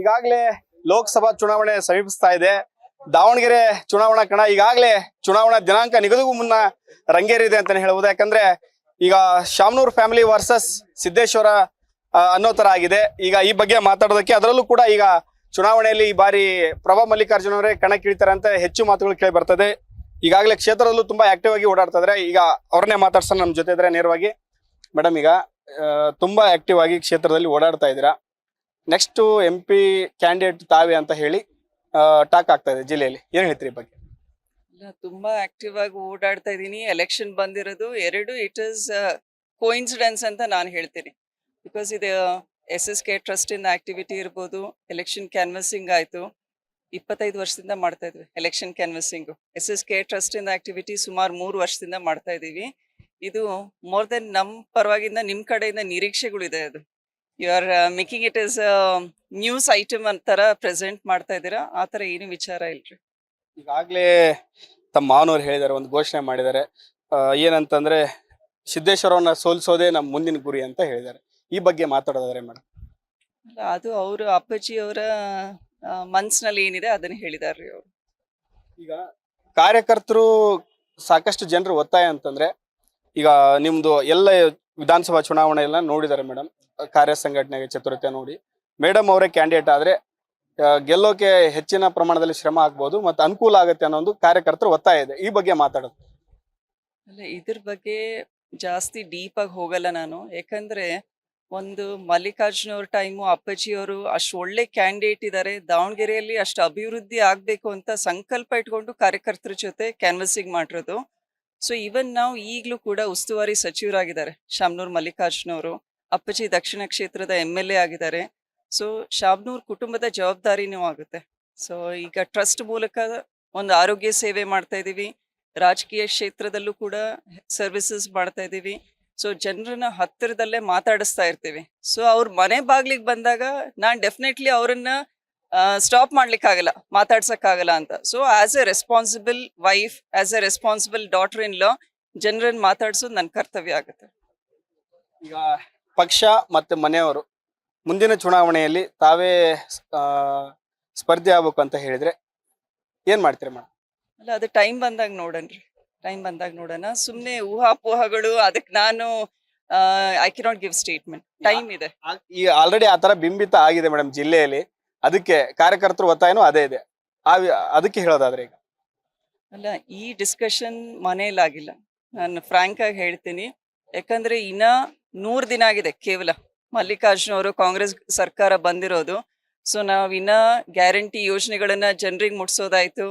ಈಗಾಗಲೇ ಲೋಕಸಭಾ ಚುನಾವಣೆ ಸಮೀಪಿಸ್ತಾ ಇದೆ. ದಾವಣಗೆರೆ ಚುನಾವಣಾ ಕಣ ಈಗಾಗಲೇ ಚುನಾವಣಾ ದಿನಾಂಕ ನಿಗದಿಗೂ ಮುನ್ನ ರಂಗೇರಿದೆ ಅಂತಾನೆ ಹೇಳ್ಬೋದು ಯಾಕಂದ್ರೆ ಈಗ ಶಾಮನೂರ್ ಫ್ಯಾಮಿಲಿ ವರ್ಸಸ್ ಸಿದ್ದೇಶ್ವರ ಅನ್ನೋ ತರ ಆಗಿದೆ. ಈಗ ಈ ಬಗ್ಗೆ ಮಾತಾಡೋದಕ್ಕೆ ಅದರಲ್ಲೂ ಕೂಡ ಈಗ ಚುನಾವಣೆಯಲ್ಲಿ ಈ ಬಾರಿ ಪ್ರಭಾ ಮಲ್ಲಿಕಾರ್ಜುನ ಅವರೇ ಕಣಕ್ಕಿಳಿತಾರೆ ಅಂತ ಹೆಚ್ಚು ಮಾತುಗಳು ಕೇಳಿ ಬರ್ತದೆ. ಈಗಾಗಲೇ ಕ್ಷೇತ್ರದಲ್ಲೂ ತುಂಬಾ ಆಕ್ಟಿವ್ ಆಗಿ ಓಡಾಡ್ತಾ ಇದ್ರೆ. ಈಗ ಅವ್ರನ್ನೇ ಮಾತಾಡ್ಸೋಣ ನಮ್ಮ ಜೊತೆ ಇದ್ರೆ ನೇರವಾಗಿ. ಮೇಡಮ್, ಈಗ ತುಂಬಾ ಆಕ್ಟಿವ್ ಆಗಿ ಕ್ಷೇತ್ರದಲ್ಲಿ ಓಡಾಡ್ತಾ ಇದ್ದೀರಾ. ನೆಕ್ಸ್ಟ್ ಎಂ ಪಿ ಕ್ಯಾಂಡಿಡೇಟ್ ತಾವೇ ಅಂತ ಹೇಳಿ ಟಾಕ್ ಆಗ್ತಾ ಇದೆ ಜಿಲ್ಲೆಯಲ್ಲಿ. ಏನ್ ಹೇಳ್ತೀರಿ ಬಗ್ಗೆ? ತುಂಬಾ ಆಕ್ಟಿವ್ ಆಗಿ ಓಡಾಡ್ತಾ ಇದ್ದೀನಿ. ಎಲೆಕ್ಷನ್ ಬಂದಿರೋದು ಎರಡು ಇಟ್ ಇಸ್ ಕೋಇನ್ಸಿಡೆನ್ಸ್ ಅಂತ ನಾನು ಹೇಳ್ತೀನಿ. ಬಿಕಾಸ್ ಇದು ಎಸ್ ಎಸ್ ಕೆ ಟ್ರಸ್ಟ್ ಇಂದ ಆಕ್ಟಿವಿಟಿ ಇರ್ಬೋದು ಎಲೆಕ್ಷನ್ ಕ್ಯಾನ್ವಸಿಂಗ್ ಆಯ್ತು. ಇಪ್ಪತ್ತೈದು ವರ್ಷದಿಂದ ಮಾಡ್ತಾ ಇದ್ವಿ election canvassing S S K trust ಇಂದ ಆಕ್ಟಿವಿಟಿ ಸುಮಾರು ಮೂರು ವರ್ಷದಿಂದ ಮಾಡ್ತಾ ಇದ್ದೀವಿ. ಇದು ಮೋರ್ ದೆನ್ ನಮ್ಮ ಪರವಾಗಿಂದ ನಿಮ್ಮ ಕಡೆಯಿಂದ ನಿರೀಕ್ಷೆಗಳಿದೆ ಅದು. You are making it as news item ಅಂತರ ಪ್ರೆಸೆಂಟ್ ಮಾಡ್ತಾ ಇದ್ದೀರಾ? ಆ ಥರ ಏನು ವಿಚಾರ ಇಲ್ರಿ? ಈಗಾಗಲೇ ತಮ್ಮ ಮಾವನವ್ರು ಹೇಳಿದ್ದಾರೆ ಒಂದು ಘೋಷಣೆ ಮಾಡಿದ್ದಾರೆ ಏನಂತಂದ್ರೆ ಸಿದ್ದೇಶ್ವರವನ್ನ ಸೋಲಿಸೋದೇ ನಮ್ಮ ಮುಂದಿನ ಗುರಿ ಅಂತ ಹೇಳಿದ್ದಾರೆ ಈ ಬಗ್ಗೆ ಮಾತಾಡೋದಾದ್ರೆ ಮೇಡಮ್ ಅದು ಅವರು ಅಪ್ಪಾಜಿ ಅವರ ಮನ್ಸಿನಲ್ಲಿ ಏನಿದೆ ಅದನ್ನ ಹೇಳಿದಾರ್ರಿ ಅವರು. ಈಗ ಕಾರ್ಯಕರ್ತರು ಸಾಕಷ್ಟು ಜನರು ಒತ್ತಾಯ ಅಂತಂದ್ರೆ ಈಗ ನಿಮ್ದು ಎಲ್ಲ ವಿಧಾನಸಭಾ ಚುನಾವಣೆ ಎಲ್ಲ ನೋಡಿದ್ದಾರೆ ಮೇಡಮ್ ಕಾರ್ಯ ಸಂಘಟನೆಗೆ ಚತುರತೆ ನೋಡಿ. ಮೇಡಮ್ ಅವರೇ ಕ್ಯಾಂಡಿಡೇಟ್ ಆದ್ರೆ ಗೆಲ್ಲೋಕೆ ಹೆಚ್ಚಿನ ಪ್ರಮಾಣದಲ್ಲಿ ಶ್ರಮ ಆಗ್ಬೋದು ಮತ್ತೆ ಅನುಕೂಲ ಆಗುತ್ತೆ ಅನ್ನೋ ಒಂದು ಕಾರ್ಯಕರ್ತರು ಒತ್ತಾಯ ಇದೆ. ಈ ಬಗ್ಗೆ ಮಾತಾಡೋದು. ಅಲ್ಲ, ಇದ್ರ ಬಗ್ಗೆ ಜಾಸ್ತಿ ಡೀಪ್ ಆಗಿ ಹೋಗಲ್ಲ ನಾನು. ಯಾಕಂದ್ರೆ, ಒಂದು ಮಲ್ಲಿಕಾರ್ಜುನ ಅವ್ರ ಟೈಮು ಅಪ್ಪಾಜಿ ಅವರು ಅಷ್ಟು ಒಳ್ಳೆ ಕ್ಯಾಂಡಿಡೇಟ್ ಇದ್ದಾರೆ ದಾವಣಗೆರೆಯಲ್ಲಿ ಅಷ್ಟು ಅಭಿವೃದ್ಧಿ ಆಗ್ಬೇಕು ಅಂತ ಸಂಕಲ್ಪ ಇಟ್ಕೊಂಡು ಕಾರ್ಯಕರ್ತರ ಜೊತೆ ಕ್ಯಾನ್ವಸಿಂಗ್ ಮಾಡಿರೋದು. ಸೊ ಇವನ್ ನಾವು ಈಗಲೂ ಕೂಡ ಉಸ್ತುವಾರಿ ಸಚಿವರಾಗಿದ್ದಾರೆ. ಶಾಮ್ನೂರ್ ಮಲ್ಲಿಕಾರ್ಜುನ ಅವರು ಅಪ್ಪಾಜಿ ದಕ್ಷಿಣ ಕ್ಷೇತ್ರದ ಎಂ ಎಲ್ ಎ ಆಗಿದ್ದಾರೆ. ಸೊ ಶಾಬ್ನೂರ್ ಕುಟುಂಬದ ಜವಾಬ್ದಾರಿನೂ ಆಗುತ್ತೆ. ಸೊ ಈಗ ಟ್ರಸ್ಟ್ ಮೂಲಕ ಒಂದು ಆರೋಗ್ಯ ಸೇವೆ ಮಾಡ್ತಾ ಇದ್ದೀವಿ. ರಾಜಕೀಯ ಕ್ಷೇತ್ರದಲ್ಲೂ ಕೂಡ ಸರ್ವಿಸಸ್ ಮಾಡ್ತಾ ಇದ್ದೀವಿ. ಸೊ ಜನರನ್ನ ಹತ್ತಿರದಲ್ಲೇ ಮಾತಾಡಿಸ್ತಾ ಇರ್ತೀವಿ. ಸೊ ಅವ್ರ ಮನೆ ಬಾಗ್ಲಿಗೆ ಬಂದಾಗ ನಾನು ಡೆಫಿನೆಟ್ಲಿ ಅವರನ್ನ ಸ್ಟಾಪ್ ಮಾಡ್ಲಿಕ್ಕಾಗಲ್ಲ ಮಾತಾಡ್ಸಕ್ಕಾಗಲ್ಲ ಅಂತ. So as a responsible wife as a responsible daughter in law ಜನರನ್ನ ಮಾತಾಡ್ಸೋದು ನನ್ನ ಕರ್ತವ್ಯ ಆಗುತ್ತೆ. ಈಗ ಪಕ್ಷ ಮತ್ತೆ ಮನೆಯವರು ಮುಂದಿನ ಚುನಾವಣೆಯಲ್ಲಿ ತಾವೇ ಸ್ಪರ್ಧೆ ಆಗ್ಬೇಕು ಅಂತ ಹೇಳಿದ್ರೆ ಏನ್ ಮಾಡ್ತೀರಿ ಮೇಡಮ್ ಅಲ್ಲ ಅದು ಟೈಮ್ ಬಂದಾಗ ನೋಡನ್ರಿ ಟೈಮ್ ಬಂದಾಗ ನೋಡೋಣ. ಸುಮ್ಮನೆ ಊಹಾಪೋಹಗಳು ಅದಕ್ಕೆ ನಾನು I can not give statement time ಇದೆ. ಈಗ ಆಲ್ರೆಡಿ ಆ ತರ ಬಿಂಬಿತ ಆಗಿದೆ ಮೇಡಮ್ ಜಿಲ್ಲೆಯಲ್ಲಿ. ಅದಕ್ಕೆ ಕಾರ್ಯಕರ್ತರು ಒತ್ತಾಯನೂ ಅದೇ ಇದೆ. ಆ ಅದಕ್ಕೆ ಹೇಳೋದಾದ್ರೆ ಈಗ. ಅಲ್ಲ, ಈ ಡಿಸ್ಕಷನ್ ಮನೆಯಲ್ಲಾಗಿಲ್ಲ. ನಾನು ಫ್ರಾಂಕ್ ಆಗಿ ಹೇಳ್ತೀನಿ. ಯಾಕಂದ್ರೆ ಇನ್ನ ನೂರ್ ದಿನ ಆಗಿದೆ ಕೇವಲ. ಮಲ್ಲಿಕಾರ್ಜುನ ಅವರು ಕಾಂಗ್ರೆಸ್ ಸರ್ಕಾರ ಬಂದಿರೋದು. ಸೊ ನಾವು ಇನ್ನ ಗ್ಯಾರಂಟಿ ಯೋಜನೆಗಳನ್ನ ಜನರಿಗೆ ಮುಟ್ಸೋದಾಯ್ತು.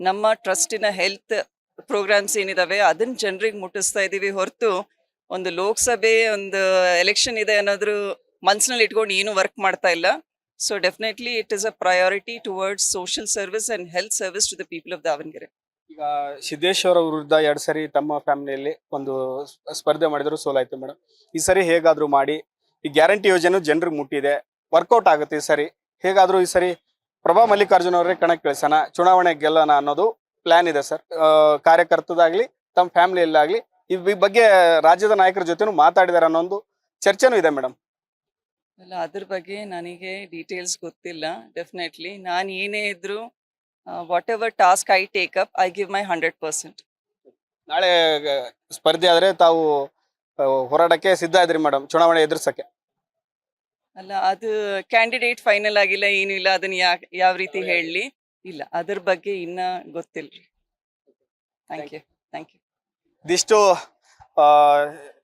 ನಮ್ಮ ಟ್ರಸ್ಟಿನ ಹೆಲ್ತ್ ಪ್ರೋಗ್ರಾಮ್ಸ್ ಏನಿದಾವೆ ಅದನ್ನ ಜನರಿಗೆ ಮುಟ್ಟಿಸ್ತಾ ಇದೀವಿ ಹೊರತು ಒಂದು ಲೋಕಸಭೆ ಒಂದು ಎಲೆಕ್ಷನ್ ಇದೆ ಅನ್ನೋದ್ರ ಮನ್ಸಿನಲ್ಲಿ ಇಟ್ಕೊಂಡು ಏನು ವರ್ಕ್ ಮಾಡ್ತಾ ಇಲ್ಲ. So definitely it is a priority towards social service and health service to the people of Davanagere ಈಗ ಸಿದ್ದೇಶ್ವರ ವಿರುದ್ಧ ಎರಡ್ ಸರಿ ತಮ್ಮ ಫ್ಯಾಮಿಲಿಯಲ್ಲಿ ಒಂದು ಸ್ಪರ್ಧೆ ಮಾಡಿದ್ರು, ಸೋಲಾಯ್ತು ಮೇಡಮ್ ಈ ಸರಿ ಹೇಗಾದ್ರೂ ಮಾಡಿ, ಈ ಗ್ಯಾರಂಟಿ ಯೋಜನೆ ಜನರಿಗೆ ಮುಟ್ಟಿದೆ ವರ್ಕೌಟ್ ಆಗುತ್ತೆ ಈ ಸರಿ. ಹೇಗಾದ್ರೂ ಈ ಸರಿ ಪ್ರಭಾ ಮಲ್ಲಿಕಾರ್ಜುನ ಅವರೇ ಕಣಕ್ಕೆ ಕಳಿಸೋಣ, ಚುನಾವಣೆ ಗೆಲ್ಲೋಣ ಅನ್ನೋದು ಪ್ಲಾನ್ ಇದೆ ಸರ್. ಕಾರ್ಯಕರ್ತದಾಗ್ಲಿ, ತಮ್ಮ ಫ್ಯಾಮಿಲಿಯಲ್ಲಾಗ್ಲಿ ಈ ಬಗ್ಗೆ ರಾಜ್ಯದ ನಾಯಕರ ಜೊತೆನೂ ಮಾತಾಡಿದಾರೆ ಅನ್ನೋ ಒಂದು ಚರ್ಚೆನೂ ಇದೆ ಮೇಡಮ್ ಅಲ್ಲ ಅದ್ರ ಬಗ್ಗೆ ನನಗೆ ಡೀಟೇಲ್ಸ್ ಗೊತ್ತಿಲ್ಲ ಡೆಫಿನೆಟ್ಲಿ ನಾನು ಏನೇ ಇದ್ರೂ whatever task I take up I give my hundred percent ನಾಳೆ ಸ್ಪರ್ಧೆ ಆದರೆ ತಾವು ಹೋರಾಡಕ್ಕೆ ಹೋರಾಟಕ್ಕೆ ಸಿದ್ಧ ಇದ್ರಿ ಮೇಡಮ್ ಚುನಾವಣೆ ಎದುರಿಸಕ್ಕೆ. ಅಲ್ಲ ಅದು ಕ್ಯಾಂಡಿಡೇಟ್ ಫೈನಲ್ ಆಗಿಲ್ಲ ಏನು ಇಲ್ಲ ಅದನ್ನ ಯಾ ಯಾವ ರೀತಿ ಹೇಳಲಿ ಇಲ್ಲ ಅದ್ರ ಬಗ್ಗೆ ಇನ್ನ ಗೊತ್ತಿಲ್ಲ. ಥ್ಯಾಂಕ್ ಯು ಥ್ಯಾಂಕ್ ಯು ಇದಿಷ್ಟು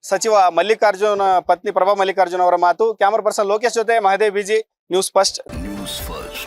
ಸಚಿವ ಮಲ್ಲಿಕಾರ್ಜುನ ಪತ್ನಿ ಪ್ರಭಾ ಮಲ್ಲಿಕಾರ್ಜುನ ಅವರ ಮಾತು ಕ್ಯಾಮರಾ ಪರ್ಸನ್ ಲೋಕೇಶ್ ಜೊತೆ Mahadev B G news first news first ಪ್ರತಿಕ್ಷಣ ನಿಮ್ಮೊಂದಿಗೆ